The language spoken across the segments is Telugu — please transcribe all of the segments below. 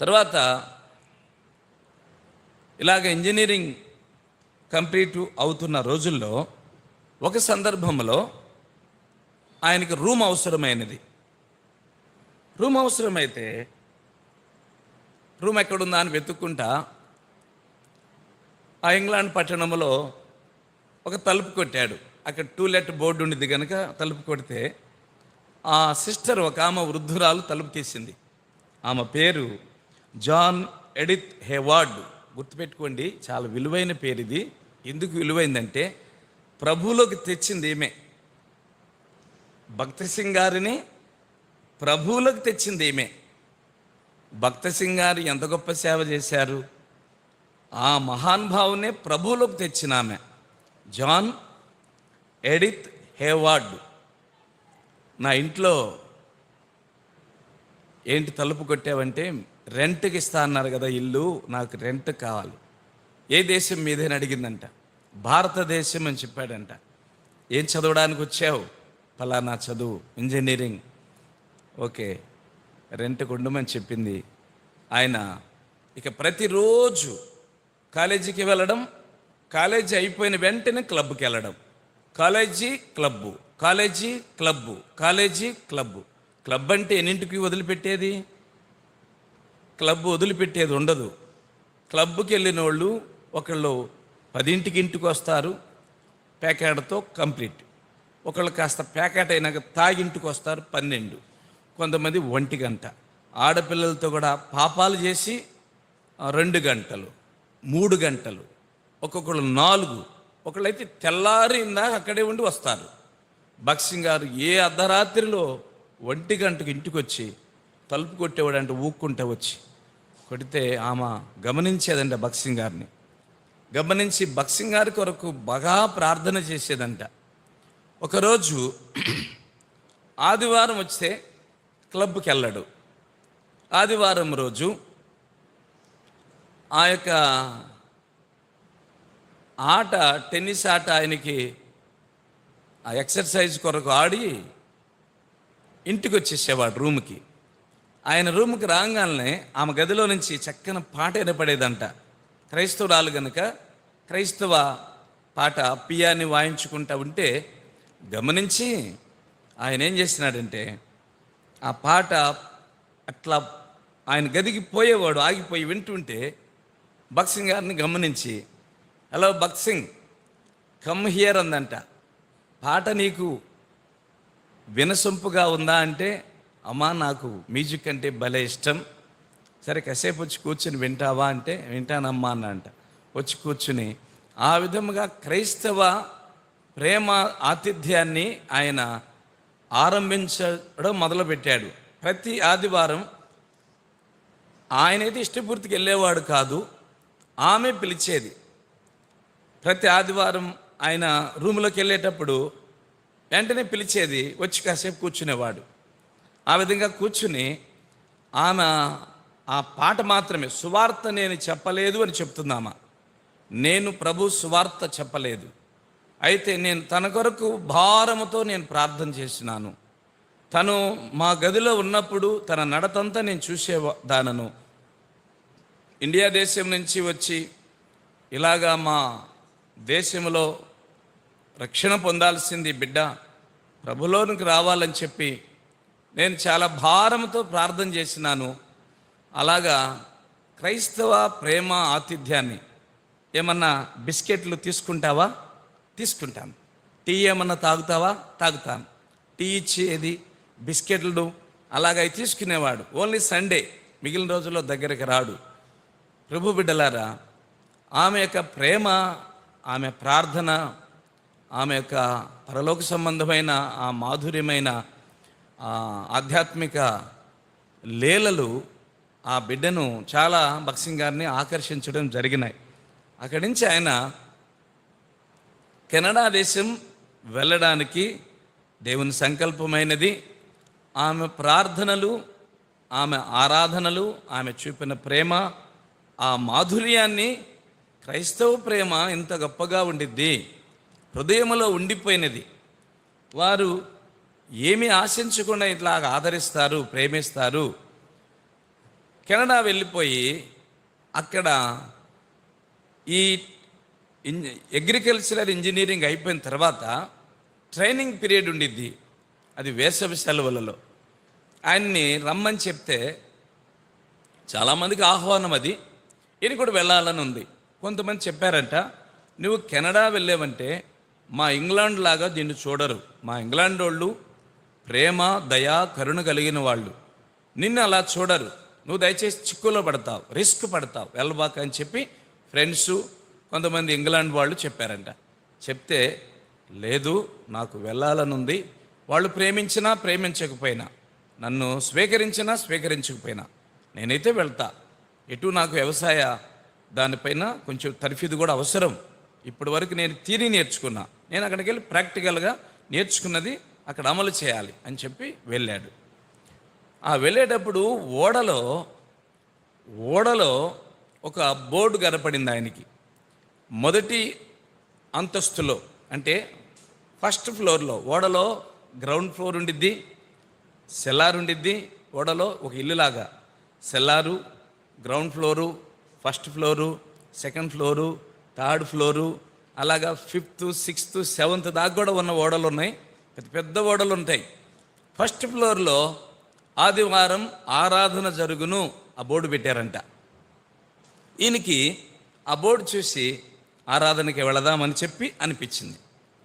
తర్వాత ఇలాగ ఇంజనీరింగ్ కంప్లీట్ అవుతున్న రోజుల్లో ఒక సందర్భంలో ఆయనకి రూమ్ అవసరమైనది. రూమ్ అవసరమైతే రూమ్ ఎక్కడుందా అని వెతుక్కుంటా ఆ ఇంగ్లాండ్ పట్టణంలో ఒక తలుపు కొట్టాడు. అక్కడ టూలెట్ బోర్డు ఉండింది కనుక తలుపు కొడితే ఆ సిస్టర్ ఒక ఆమె వృద్ధురాలు తలుపు తీసింది. ఆమె పేరు జాన్ ఎడిత్ హెవార్డ్. గుర్తుపెట్టుకోండి చాలా విలువైన పేరు ఇది ఎందుకు విలువైందంటే ప్రభువులోకి తెచ్చింది ఏమే భక్త సింగ్ గారిని ప్రభువులకు తెచ్చింది ఏమే భక్త సింగ్ గారు ఎంత గొప్ప సేవ చేశారు. ఆ మహానుభావునే ప్రభువులకు తెచ్చిన ఆమె. John Edith Hayward. నా ఇంట్లో ఏంటి తలుపు కొట్టావంటే రెంట్కి ఇస్తా అన్నారు కదా ఇల్లు నాకు రెంట్ కావాలి. ఏ దేశం మీదేని అడిగిందంట. భారతదేశం అని చెప్పాడంట. ఏం చదవడానికి వచ్చావు? ఫలానా చదువు ఇంజనీరింగ్. ఓకే రెంట్ ఉండమని చెప్పింది. ఆయన ఇక ప్రతిరోజు కాలేజీకి వెళ్ళడం కాలేజీ అయిపోయిన వెంటనే క్లబ్కి వెళ్ళడం. College club college club college club. Club అంటే ఎన్నింటికి వదిలిపెట్టేది? క్లబ్ వదిలిపెట్టేది ఉండదు. క్లబ్కి వెళ్ళిన వాళ్ళు ఒకళ్ళు పదింటికి ఇంటికి వస్తారు ప్యాకెట్తో కంప్లీట్. ఒకళ్ళు కాస్త ప్యాకెట్ అయినాక తాగింటికి వస్తారు పన్నెండు. కొంతమంది ఒంటి గంట. ఆడపిల్లలతో కూడా పాపాలు చేసి రెండు గంటలు మూడు గంటలు ఒక్కొక్కళ్ళు నాలుగు. ఒకళ్ళైతే తెల్లారిందా అక్కడే ఉండి వస్తారు. బక్సింగ్ గారు ఏ అర్ధరాత్రిలో ఒంటి గంటకు ఇంటికి వచ్చి తలుపు కొట్టేవాడు అంటే ఊక్కుంటే వచ్చి కొడితే ఆమె గమనించేదంట భక్సింగ్ గారిని. గమనించి భక్సింగ్ గారి కొరకు బాగా ప్రార్థన చేసేదంట. ఒకరోజు ఆదివారం వస్తే క్లబ్కి వెళ్ళాడు. ఆదివారం రోజు ఆ యొక్క ఆట టెన్నిస్ ఆట ఆయనకి ఆ ఎక్సర్సైజ్ కొరకు ఆడి ఇంటికి వచ్చేసేవాడు రూమ్కి. ఆయన రూమ్కి రాగానే ఆమె గదిలో నుంచి చక్కని పాట వినపడేదంట. క్రైస్తవురాలు గనుక క్రైస్తవ పాట పియాని వాయించుకుంటా ఉంటే గమనించి ఆయన ఏం చేసినాడంటే ఆ పాట అట్లా ఆయన గదికి పోయేవాడు ఆగిపోయి వింటుంటే భక్సింగ్ గారిని గమనించి హలో భక్సింగ్ కమ్ హియర్ అందంట. పాట నీకు వినసొంపుగా ఉందా అంటే అమ్మా నాకు మ్యూజిక్ అంటే భలే ఇష్టం. సరే కాసేపు వచ్చి కూర్చుని వింటావా అంటే వింటానమ్మా అన్న అంట. వచ్చి కూర్చుని ఆ విధముగా క్రైస్తవ ప్రేమ ఆతిథ్యాన్ని ఆయన ఆరంభించడం మొదలుపెట్టాడు. ప్రతి ఆదివారం ఆయనైతే ఇష్టపూర్తికి వెళ్ళేవాడు కాదు ఆమె పిలిచేది. ప్రతి ఆదివారం ఆయన రూమ్లోకి వెళ్ళేటప్పుడు వెంటనే పిలిచేది వచ్చి కాసేపు కూర్చునేవాడు. ఆ విధంగా కూర్చుని ఆమె ఆ పాట మాత్రమే సువార్త నేను చెప్పలేదు అని చెప్తుందామా? నేను ప్రభు సువార్త చెప్పలేదు. అయితే నేను తన కొరకు భారముతో నేను ప్రార్థన చేసినాను. తను మా గదిలో ఉన్నప్పుడు తన నడతంతా నేను చూసేదానను ఇండియా దేశం నుంచి వచ్చి ఇలాగా మా దేశంలో రక్షణ పొందాల్సింది బిడ్డ ప్రభులోనికి రావాలని చెప్పి నేను చాలా భారంతో ప్రార్థన చేసినాను. అలాగా క్రైస్తవ ప్రేమ ఆతిథ్యాన్ని ఏమన్నా బిస్కెట్లు తీసుకుంటావా? తీసుకుంటాను. టీ ఏమన్నా తాగుతావా? తాగుతాను. టీ ఇచ్చేది బిస్కెట్లు. అలాగ తీసుకునేవాడు. ఓన్లీ సండే మిగిలిన రోజుల్లో దగ్గరికి రాడు. ప్రభు బిడ్డలారా ఆమె యొక్క ప్రేమ ఆమె ప్రార్థన ఆమె యొక్క పరలోక సంబంధమైన ఆ మాధుర్యమైన ఆధ్యాత్మిక లీలలు ఆ బిడ్డను చాలా భక్సింగ్ గారిని ఆకర్షించడం జరిగినాయి. అక్కడి నుంచి ఆయన కెనడా దేశం వెళ్ళడానికి దేవుని సంకల్పమైనది. ఆమె ప్రార్థనలు ఆమె ఆరాధనలు ఆమె చూపిన ప్రేమ ఆ మాధుర్యాన్ని క్రైస్తవ ప్రేమ ఇంత గొప్పగా ఉండిద్ది. హృదయంలో ఉండిపోయినది. వారు ఏమి ఆశించకుండా ఇట్లా ఆదరిస్తారు ప్రేమిస్తారు. కెనడా వెళ్ళిపోయి అక్కడ ఈ ఇంజ అగ్రికల్చరల్ ఇంజనీరింగ్ అయిపోయిన తర్వాత ట్రైనింగ్ పీరియడ్ ఉండిద్ది అది వేసవి సెలవులలో. ఆయన్ని రమ్మని చెప్తే చాలామందికి ఆహ్వానం అది. ఈయన కూడా వెళ్ళాలని ఉంది. కొంతమంది చెప్పారంట నువ్వు కెనడా వెళ్ళావంటే మా ఇంగ్లాండ్ లాగా దీన్ని చూడరు. మా ఇంగ్లాండ్ వాళ్ళు ప్రేమ దయ కరుణ కలిగిన వాళ్ళు. నిన్ను అలా చూడరు. నువ్వు దయచేసి చిక్కులో పడతావు రిస్క్ పడతావు వెళ్ళబాక అని చెప్పి ఫ్రెండ్స్ కొంతమంది ఇంగ్లాండ్ వాళ్ళు చెప్పారంట. చెప్తే లేదు నాకు వెళ్ళాలని ఉంది. వాళ్ళు ప్రేమించినా ప్రేమించకపోయినా నన్ను స్వీకరించినా స్వీకరించకపోయినా నేనైతే వెళ్తా. ఎటు నాకు వ్యవసాయ దానిపైన కొంచెం తర్ఫీదు కూడా అవసరం. ఇప్పటి వరకు నేను తీరి నేర్చుకున్నా. నేను అక్కడికి వెళ్ళి ప్రాక్టికల్గా నేర్చుకున్నది అక్కడ అమలు చేయాలి అని చెప్పి వెళ్ళాడు. ఆ వెళ్ళేటప్పుడు ఓడలో ఓడలో ఒక బోర్డు కనపడింది ఆయనకి. మొదటి అంతస్తులో అంటే ఫస్ట్ ఫ్లోర్లో ఓడలో గ్రౌండ్ ఫ్లోర్ ఉండిద్ది సెల్లార్ ఉండిద్ది ఓడలో ఒక ఇల్లులాగా cellar ground floor first floor second floor third floor అలాగా ఫిఫ్త్ సిక్స్త్ సెవెంత్ దాకా కూడా ఉన్న ఓడలు ఉన్నాయి. పెద్ద పెద్ద ఓడలు ఉంటాయి. ఫస్ట్ ఫ్లోర్లో ఆదివారం ఆరాధన జరుగును ఆ బోర్డు పెట్టారంట. ఈయనకి ఆ బోర్డు చూసి ఆరాధనకి వెళదామని చెప్పి అనిపించింది.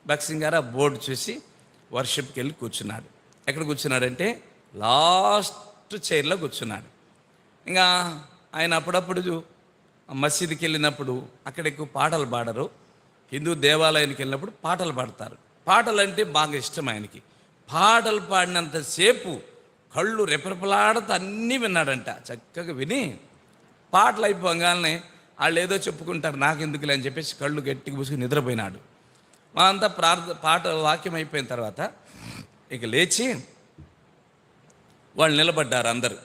భక్సింగ్ గారు ఆ బోర్డు చూసి వర్షిప్కి వెళ్ళి కూర్చున్నాడు ఎక్కడ కూర్చున్నాడంటే లాస్ట్ చైర్లో కూర్చున్నాడు. ఇంకా ఆయన అప్పుడప్పుడు మసీదుకి వెళ్ళినప్పుడు అక్కడ ఎక్కువ పాటలు పాడరు. హిందూ దేవాలయానికి వెళ్ళినప్పుడు పాటలు పాడతారు. పాటలు అంటే బాగా ఇష్టం ఆయనకి. పాటలు పాడినంతసేపు కళ్ళు రెపరెపలాడత అన్నీ విన్నాడంట. చక్కగా విని పాటలు అయిపోగానే వాళ్ళు ఏదో చెప్పుకుంటారు నాకెందుకులే అని చెప్పేసి కళ్ళు గట్టిగా పూసుకుని నిద్రపోయినాడు. మా అంతా ప్రార్థ పాట వాక్యం అయిపోయిన తర్వాత ఇక లేచి వాళ్ళు నిలబడ్డారు అందరూ.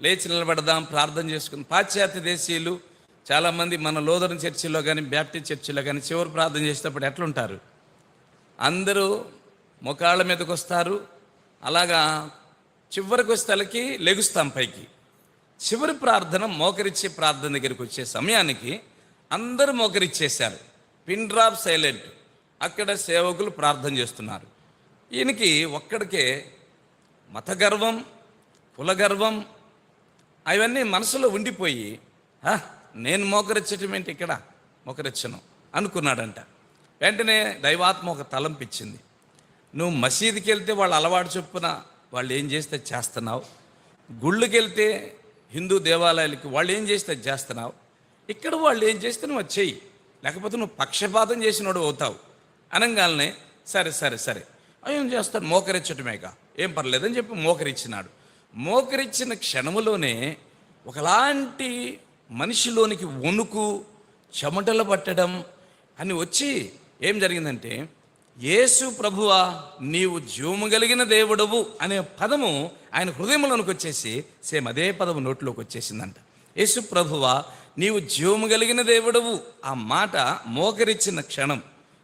లేచి నిలబడదాం ప్రార్థన చేసుకుని పాశ్చాత్య దేశీయులు చాలామంది మన లోదరం చర్చిలో కానీ బ్యాప్టిస్ట్ చర్చిలో కానీ చివరి ప్రార్థన చేసేటప్పుడు ఎట్లుంటారు? అందరూ ముఖాళ్ళ మీదకి వస్తారు. అలాగా చివరికి వస్తలకి లెగుస్తాం పైకి. చివరి ప్రార్థన మోకరిచ్చే ప్రార్థన దగ్గరికి వచ్చే సమయానికి అందరూ మోకరిచ్చేశారు. Pin drop silent. అక్కడ సేవకులు ప్రార్థన చేస్తున్నారు. ఈయనకి ఒక్కడికే మత గర్వం కులగర్వం అవన్నీ మనసులో ఉండిపోయి "హ, నేను మోకరించటం ఏంటి ఇక్కడ? మోకరించను అనుకున్నాడంట. వెంటనే దైవాత్మ ఒక తలంపిచ్చింది. నువ్వు మసీదుకి వెళ్తే వాళ్ళు అలవాటు చొప్పున వాళ్ళు ఏం చేస్తే చేస్తున్నావు? గుళ్ళుకి వెళ్తే హిందూ దేవాలయాలకి వాళ్ళు ఏం చేస్తే చేస్తున్నావు? ఇక్కడ వాళ్ళు ఏం చేస్తే నువ్వు చెయ్యి. లేకపోతే నువ్వు పక్షపాతం చేసినోడు అవుతావు. అనగానే సరే సరే సరే. ఏం చేస్తాను? మోకరించటమేగా ఏం పర్లేదని చెప్పి మోకరిచ్చినాడు. మోకరిచ్చిన క్షణములోనే ఒకలాంటి మనిషిలోనికి వణుకు చెమటలు పట్టడం అని వచ్చి ఏం జరిగిందంటే యేసు ప్రభువా నీవు జీవము కలిగిన దేవుడవు అనే పదము ఆయన హృదయంలోనికి వచ్చేసి సేమ్ అదే పదము నోట్లోకి వచ్చేసిందంట. యేసు ప్రభువా నీవు జీవము కలిగిన దేవుడవు ఆ మాట మోకరించిన క్షణం.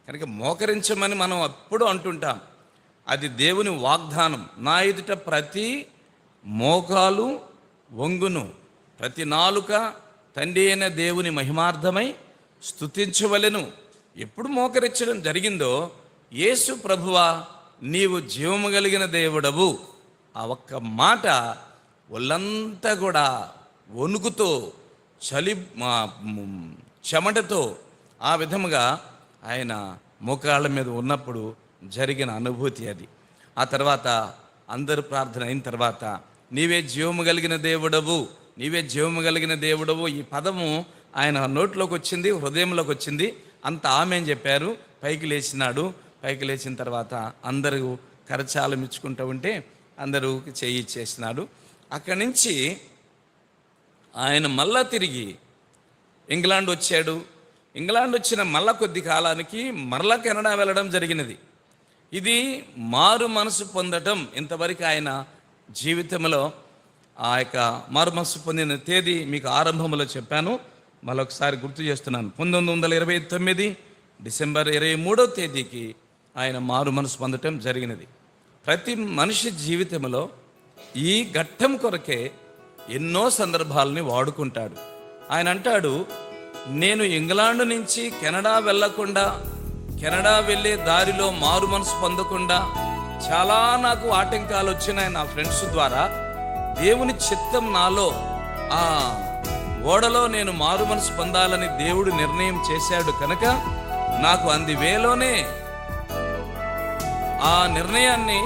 కనుక మోకరించమని మనం అప్పుడు అంటుంటాం. అది దేవుని వాగ్దానం. నా ఎదుట ప్రతి మోకాలు వంగును. ప్రతి నాలుక తండ్రి అయిన దేవుని మహిమార్థమై స్తుతించవలెను. ఎప్పుడు మోకరించడం జరిగిందో యేసు ప్రభువా నీవు జీవము కలిగిన దేవుడవు. ఆ ఒక్క మాట ఒళ్ళంతా కూడా వణుకుతో చలి మా చెమటతో ఆ విధముగా ఆయన మోకాళ్ళ మీద ఉన్నప్పుడు జరిగిన అనుభూతి అది. ఆ తర్వాత అందరూ ప్రార్థన అయిన తర్వాత నీవే జీవము కలిగిన దేవుడవు నీవే జీవము కలిగిన దేవుడవు ఈ పదము ఆయన నోట్లోకి వచ్చింది హృదయంలోకి వచ్చింది. అంత ఆమె అని చెప్పారు. పైకి లేచినాడు. పైకి లేచిన తర్వాత అందరూ కరచాలం ఇచ్చుకుంటూ ఉంటే అందరూ చేయి ఇచ్చేసినాడు. అక్కడి నుంచి ఆయన మళ్ళా తిరిగి ఇంగ్లాండ్ వచ్చాడు. ఇంగ్లాండ్ వచ్చిన మళ్ళా కొద్ది కాలానికి మరలా కెనడా వెళ్ళడం జరిగినది. ఇది మారు మనసు పొందటం ఇంతవరకు ఆయన జీవితంలో ఆ యొక్క మారు మనసు పొందిన తేదీ మీకు ఆరంభంలో చెప్పాను. మరొకసారి గుర్తు చేస్తున్నాను. పంతొమ్మిది వందల ఇరవై తొమ్మిది డిసెంబర్ ఇరవై మూడో తేదీకి ఆయన మారు మనసు పొందటం జరిగినది. ప్రతి మనిషి జీవితంలో ఈ ఘట్టం కొరకే ఎన్నో సందర్భాలని వాడుకుంటాడు. ఆయన అంటాడు నేను ఇంగ్లాండ్ నుంచి కెనడా వెళ్ళకుండా కెనడా వెళ్ళే దారిలో మారు మనసు పొందకుండా చాలా నాకు ఆటంకాలు వచ్చినాయి నా ఫ్రెండ్స్ ద్వారా. దేవుని చిత్తం నాలో ఆ ఓడలో నేను మారు మనసు పొందాలని దేవుడు నిర్ణయం చేశాడు కనుక నాకు అంది వేలోనే ఆ నిర్ణయాన్ని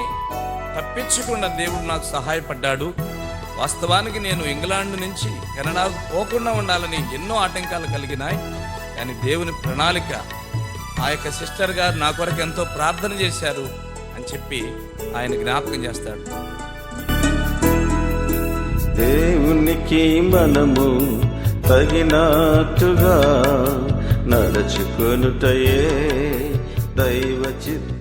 తప్పించకుండా దేవుడు నాకు సహాయపడ్డాడు. వాస్తవానికి నేను ఇంగ్లాండ్ నుంచి కెనడాకు పోకుండా ఉండాలని ఎన్నో ఆటంకాలు కలిగినాయి. కానీ దేవుని ప్రణాళిక ఆ యొక్క సిస్టర్ గారు నా కొరకు ఎంతో ప్రార్థన చేశారు అని చెప్పి ఆయన జ్ఞాపకం చేస్తాడు. దేవునికి మనము తగినట్టుగా నడుచుకొనుటయే దైవ చిత్త.